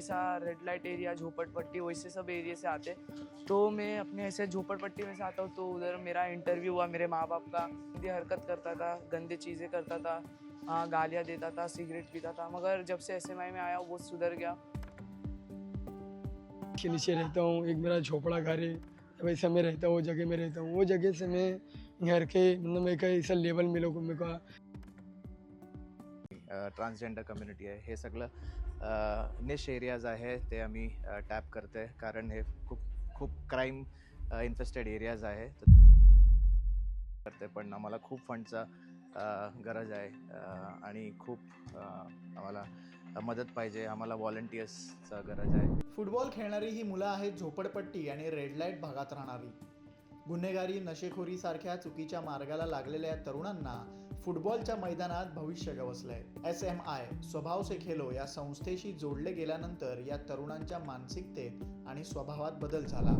ऐसा red light area झोपड़पट्टी वैसे सब area से आते तो मैं अपने ऐसे झोपड़पट्टी में से आता हूँ तो उधर मेरा इंटरव्यू हुआ मेरे माँ बाप का। गंदी हरकत करता था गंदी चीज़ें करता था हाँ गालियाँ देता था सिगरेट पीता था। मगर जब से एसएमआई में आया वो सुधर गया। के नीचे रहता हूँ एक मेरा झोपड़ा घर है वैसा मैं रहता हूँ वो जगह में रहता हूँ। वो जगह से मैं घर के मतलब मैं काही ऐसा लेवल मिलो मेरे को। ट्रान्सजेंडर कम्युनिटी आहे हे सगळं निश एरियाज आहे ते आम्ही टॅप करते कारण हे खूप खूप क्राईम इन्फेस्टेड एरियाज आहे. तर करते पण आम्हाला खूप फंडचा गरज आहे. आणि खूप आम्हाला मदत पाहिजे. आम्हाला व्हॉलंटियर्सचा गरज आहे. फुटबॉल खेळणारी ही मुलं आहेत झोपडपट्टी आणि रेड लाइट भागात राहणारी. गुन्हेगारी नशेखोरी सारख्या चुकीच्या मार्गाला लागलेल्या तरुणांना फुटबॉलच्या मैदानात भविष्य गवसलंय. एस एम आय स्वभाव से खेलो या संस्थेशी जोडले गेल्यानंतर या तरुणांच्या मानसिकतेत आणि स्वभावात बदल झाला.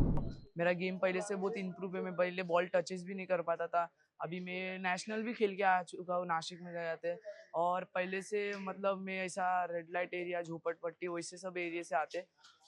मेरा गेम पहले से बहुत इम्प्रूव है मैं पहले बॉल टचेस भी नहीं कर पाता था. अभी मैं नेशनल भी खेल के आ चुका हूँ नासिक में गए थे. और पहले से मतलब मैं ऐसा रेड लाइट एरिया झोपड़पट्टी वैसे सब एरिया से आते.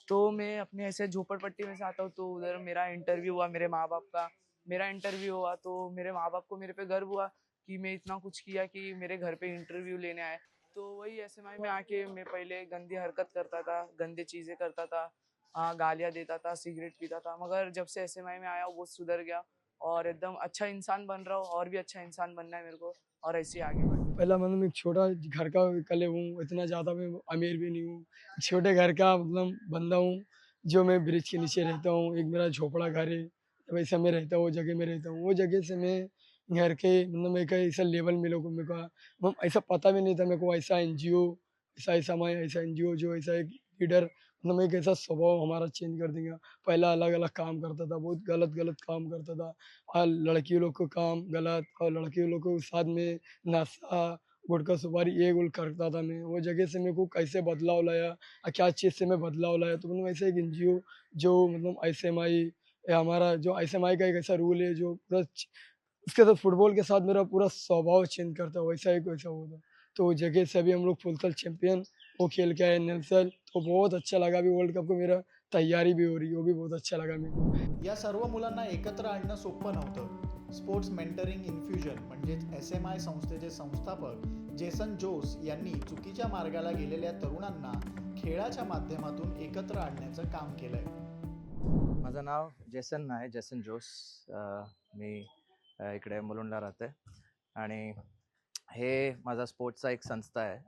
तो मैं अपने ऐसे झोपड़पट्टी में से आता हूँ तो उधर मेरा इंटरव्यू हुआ मेरे माँ बाप का. मेरा इंटरव्यू हुआ तो मेरे माँ बाप को मेरे पे गर्व हुआ. कि मैं इतना कुछ किया कि मेरे घर पे इंटरव्यू लेने आए। तो वही एसएमआई में आके मैं पहले गंदी हरकत करता था, गंदी चीज़ें करता था हाँ गालियाँ देता था सिगरेट पीता था। मगर जब से एसएमआई में आया, वो सुधर गया और एकदम अच्छा इंसान बन रहा हूँ, और भी अच्छा इंसान बनना है मेरे को, और ऐसे आगे पहला मतलब एक छोटा घर का कले हूँ, इतना ज़्यादा मैं अमीर भी नहीं हूँ। छोटे घर का मतलब बंदा हूँ, जो मैं ब्रिज के नीचे रहता हूँ, एक मेरा झोपड़ा घर है, वैसा मैं रहता हूँ, वो जगह में रहता हूँ। वो जगह से मैं घर के मतलब मैं कहीं ऐसा लेवल मिलो को मेरे को ऐसा पता भी नहीं था मेरे को ऐसा एनजीओ ऐसा ऐसा मैं ऐसा एनजीओ जो ऐसा एक लीडर मतलब एक ऐसा स्वभाव हमारा चेंज कर देगा। पहला अलग अलग काम करता था, बहुत गलत गलत काम करता था। और लड़की लोग को काम गलत और लड़की लोग को साथ में नशा गुटखा सुपारी ये गुल करता था मैं। वो जगह से मेरे को कैसे बदलाव लाया और क्या चीज़ से मैं बदलाव लाया? तो मतलब ऐसे एक एनजीओ जो मतलब आई हमारा जो आई का एक ऐसा रूल है जो पूरा उसके साथ फुटबॉल के साथ मेरा पूरा स्वभाव चेंज करता है वैसा एक वैसा होता तो वो जगह से अभी हम लोग फुलसल चैंपियन वो खेल के आए नेल्सल तो बहुत अच्छा लगा अभी वर्ल्ड कप को मेरा तैयारी भी हो रही है वो भी बहुत अच्छा लगा मेरे को। या सर्व मुलांना एकत्र आणणं सोपं नव्हतं. स्पोर्ट्स मेंटरिंग इन्फ्युजन म्हणजेच एस एम आय संस्थेचे संस्थापक जेसन जोस यांनी चुकीच्या मार्गाला गेलेल्या तरुणांना खेळाच्या माध्यमातून एकत्र आणण्याचं काम केलंय. माझं नाव जेसन आहे जेसन जोस मी इकडे मुलुंडला राहते आणि हे माझा स्पोर्ट्सचा एक संस्था आहे.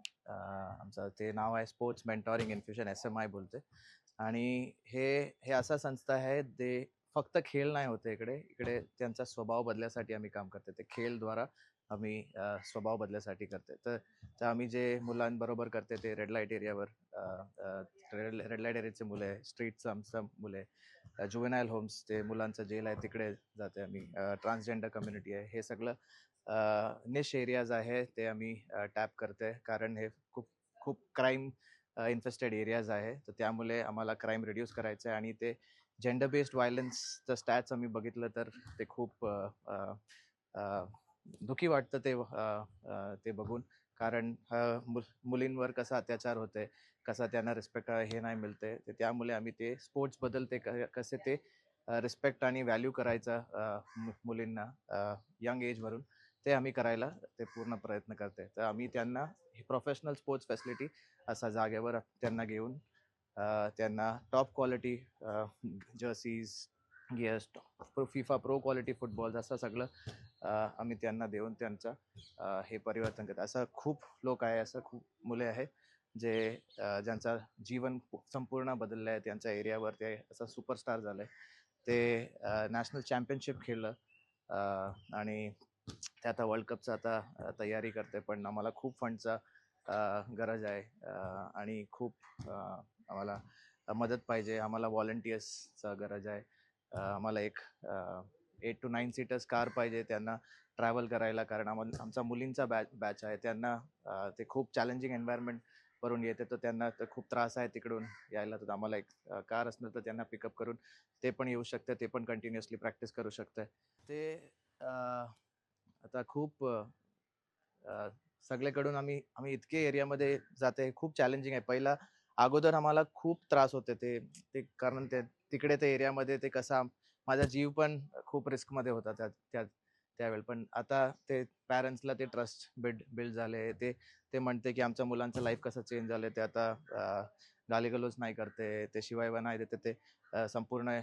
आमचं ते नाव आहे sports mentoring infusion S M I बोलते आणि हे हे असा संस्था आहे ते फक्त खेळ नाही होते इकडे. इकडे त्यांचा स्वभाव बदलण्यासाठी आम्ही काम करते ते खेळद्वारा आम्ही स्वभाव बदलण्यासाठी करते तर तर आम्ही जे मुलांबरोबर करते ते रेड लाइट एरियावर रेड रेड लाइट एरियाचे मुले स्ट्रीटचं आमचं मुले आहे होम्स ते मुलांचं जेल आहे तिकडे जाते आम्ही. ट्रान्सजेंडर कम्युनिटी आहे. हे सगळं निश एरियाज आहे ते आम्ही टॅप करते कारण हे खूप खूप क्राईम इन्फेस्टेड एरियाज आहे. तर त्यामुळे आम्हाला क्राईम रिड्यूस करायचं आहे आणि ते जेंडर बेस्ड व्हायलन्सचं स्टॅट्स आम्ही बघितलं तर ते खूप दुखी दुःखी वाटतं ते ते बघून. कारण मु मुलींवर कसा अत्याचार होते कसा त्यांना रिस्पेक्ट हे नाही मिळते तर त्यामुळे आम्ही ते स्पोर्ट्सबद्दल ते क- कसे ते रिस्पेक्ट आणि व्हॅल्यू करायचा मु- मुलींना यंग एजवरून ते आम्ही करायला ते पूर्ण प्रयत्न करते तर आम्ही त्यांना प्रोफेशनल स्पोर्ट्स फॅसिलिटी असा जागेवर त्यांना घेऊन त्यांना top quality jerseys gears FIFA pro quality football असं सगळं आम्ही त्यांना देऊन त्यांचं हे परिवर्तन करतो. असं खूप लोक आहे असं खूप मुले आहे जे ज्यांचा जीवन संपूर्ण बदललं आहे त्यांच्या एरियावर ते असं सुपरस्टार झालं आहे ते नॅशनल चॅम्पियनशिप खेळलं आणि ते आता वर्ल्ड कपचं आता तयारी करते पण आम्हाला खूप फंडचा गरज आहे आणि खूप आम्हाला मदत पाहिजे आम्हाला व्हॉलंटियर्सचा गरज आहे. आम्हाला एक eight two nine seaters car पाहिजे त्यांना ट्रॅव्हल करायला. कारण आम्हाला आमचा मुलींचा बॅच बॅच आहे. त्यांना ते खूप चॅलेंजिंग एन्व्हायरमेंट वरून येते. तर त्यांना तर खूप त्रास आहे तिकडून यायला. तर आम्हाला एक कार असणं तर त्यांना पिकअप करून ते पण येऊ शकते. ते पण कंटिन्युअसली प्रॅक्टिस करू शकते. ते आता खूप सगळेकडून आम्ही आम्ही इतके एरियामध्ये जाते. खूप चॅलेंजिंग आहे. पहिला अगोदर आम्हाला खूप त्रास होते ते ते कारण ते तिकडे ते एरियामध्ये ते कसा माझा जीव पण खूप रिस्कमध्ये होता त्या त्या त्यावेळी. पण आता ते पॅरेंट्सला ते ट्रस्ट बिल्ड बिल्ड झाले. ते ते म्हणते की आमच्या मुलांचं लाईफ कसं चेंज झालं ते आता अं, गालीगलोच नाही करते ते शिवाय नाही देते ते संपूर्ण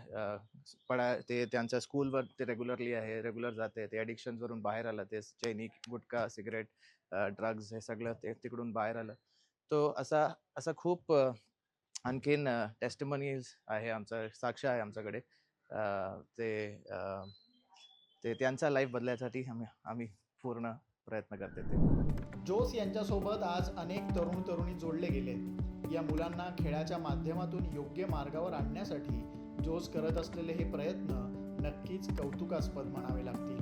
पडा ते त्यांच्या स्कूलवर ते रेग्युलरली आहे रेग्युलर जाते ते ॲडिक्शन्सवरून बाहेर आलं ते चैनी गुटखा सिगरेट ड्रग्ज हे सगळं ते तिकडून बाहेर आलं. तो असा असा खूप आणखीन टेस्टमनीज आहे आमचा साक्ष आहे आमच्याकडे. ते ते त्यांचा लाईफ बदलायसाठी आम्ही आम्ही पूर्ण प्रयत्न करते ते. जोस यांच्यासोबत आज अनेक तरुण तरुणी जोडले गेलेत या मुलांना खेळाच्या माध्यमातून योग्य मार्गावर आणण्यासाठी जोस करत असलेले हे प्रयत्न नक्कीच कौतुकास्पद म्हणावे लागतील.